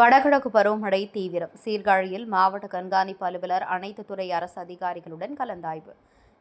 வடகிழக்கு பருவமழை தீவிரம். சீர்காழியில் மாவட்ட கண்காணிப்பு அலுவலர் அனைத்து துறை அரசு அதிகாரிகளுடன் கலந்தாய்வு.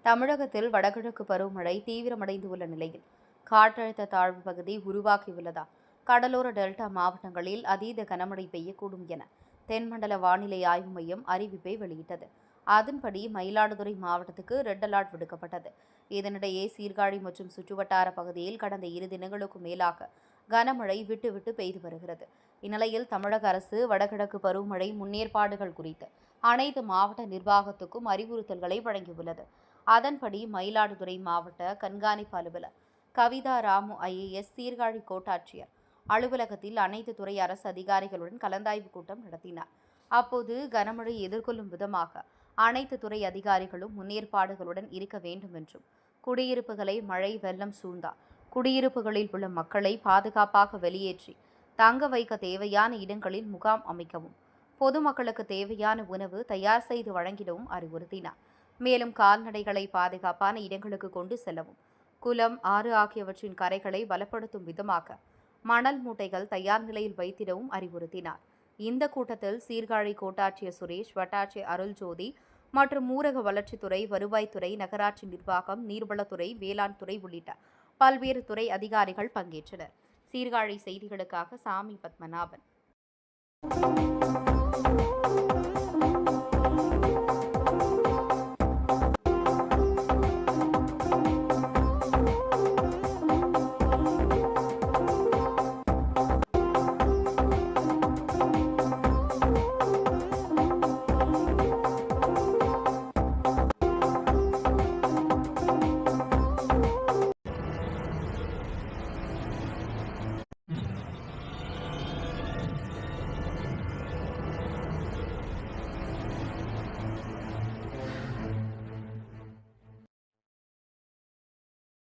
தமிழகத்தில் வடகிழக்கு பருவமழை தீவிரமடைந்துள்ள நிலையில் காற்றழுத்த தாழ்வு பகுதி உருவாகியுள்ளதா? கடலோர டெல்டா மாவட்டங்களில் அதீத கனமழை பெய்யக்கூடும் என தென்மண்டல வானிலை ஆய்வு மையம் அறிவிப்பை வெளியிட்டது. அதன்படி மயிலாடுதுறை மாவட்டத்துக்கு ரெட் அலர்ட் விடுக்கப்பட்டது. இதனிடையே சீர்காழி மற்றும் சுற்றுவட்டார பகுதியில் கடந்த இரு தினங்களுக்கு மேலாக கனமழை விட்டுவிட்டு பெய்து வருகிறது. இந்நிலையில் தமிழக அரசு வடகிழக்கு பருவமழை முன்னேற்பாடுகள் குறித்து அனைத்து மாவட்ட நிர்வாகத்துக்கும் அறிவுறுத்தல்களை வழங்கியுள்ளது. அதன்படி மயிலாடுதுறை மாவட்ட கண்காணிப்பு அலுவலர் கவிதா ராமு ஐஏஎஸ் சீர்காழி கோட்டாட்சியர் அலுவலகத்தில் அனைத்து துறை அரசு அதிகாரிகளுடன் கலந்தாய்வு கூட்டம் நடத்தினார். அப்போது கனமழை எதிர்கொள்ளும் விதமாக அனைத்து துறை அதிகாரிகளும் முன்னேற்பாடுகளுடன் இருக்க வேண்டும் என்றும் குடியிருப்புகளை மழை வெள்ளம் சூழ்ந்தார் குடியிருப்புகளில் உள்ள மக்களை பாதுகாப்பாக வெளியேற்றி தங்க வைக்க தேவையான இடங்களில் முகாம் அமைக்கவும் பொதுமக்களுக்கு தேவையான உணவு தயார் செய்து வழங்கிடவும் அறிவுறுத்தினார். மேலும் கால்நடைகளை பாதுகாப்பான இடங்களுக்கு கொண்டு செல்லவும் குளம் ஆறு ஆகியவற்றின் கரைகளை பலப்படுத்தும் விதமாக மணல் மூட்டைகள் தயார் நிலையில் வைத்திடவும் அறிவுறுத்தினார். இந்த கூட்டத்தில் சீர்காழி கோட்டாட்சியர் சுரேஷ் வட்டாட்சியர் அருள்ஜோதி மற்றும் ஊரக வளர்ச்சித்துறை வருவாய்த்துறை நகராட்சி நிர்வாகம் நீர்வளத்துறை வேளாண் துறை உள்ளிட்ட பல்வேறு துறை அதிகாரிகள் பங்கேற்றனர். சீர்காழி செய்திகளுக்காக சாமி பத்மநாபன்.